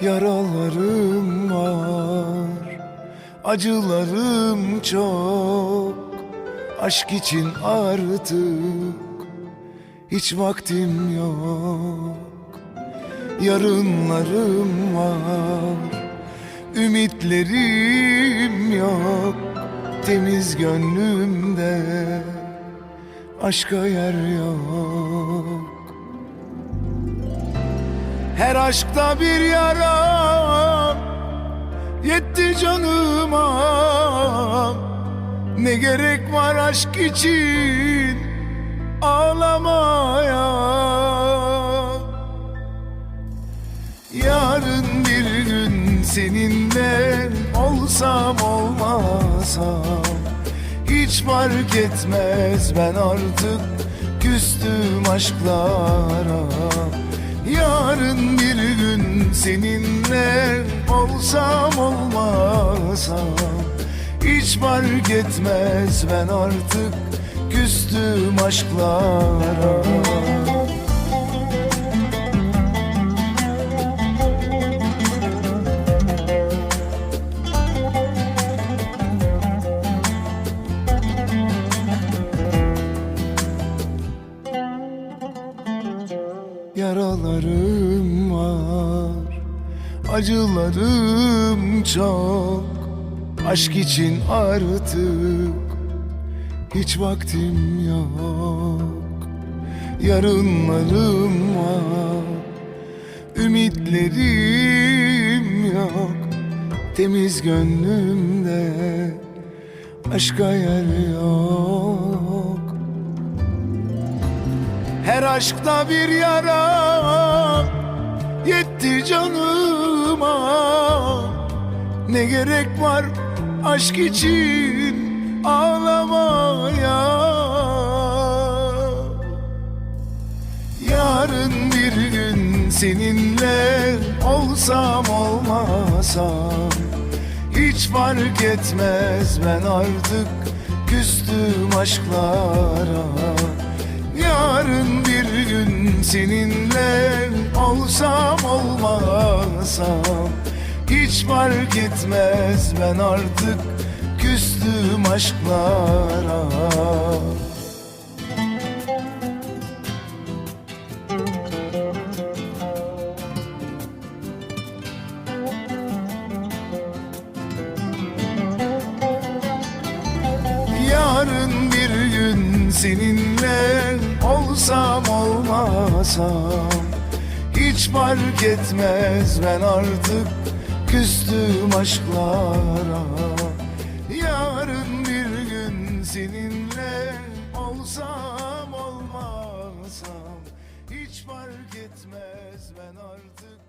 Yaralarım var Acılarım çok. Aşk için artık Hiç vaktim yok. Yarınlarım var Ümitlerim yok. Temiz gönlümde Aşka yer yok her aşkta bir yara. Yetti canıma. Ne gerek var aşk için Ağlamaya? Yarın bir gün seninle Olsam olmasam Hiç fark etmez ben artık Küstüm aşklara Yarın bir gün seninle olsam olmasam Hiç fark etmez ben artık küstüm aşklara Yaralarım var. Acılarım çok. Aşk için artık Hiç vaktim yok. Yarınlarım var. Ümitlerim yok. Temiz gönlümde Aşka yer yok her aşkta bir yara yetti canıma. Ne gerek var aşk için ağlamaya? Yarın bir gün seninle olsam olmasam Hiç fark etmez ben artık küstüm aşklara seninle olsam olmasam Hiç fark etmez ben artık küstüm aşklara. Yarın bir gün seninle olsam olmasam Hiç fark etmez ben artık küstüm aşklara. Yarın bir gün seninle olsam olmasam Hiç fark etmez ben artık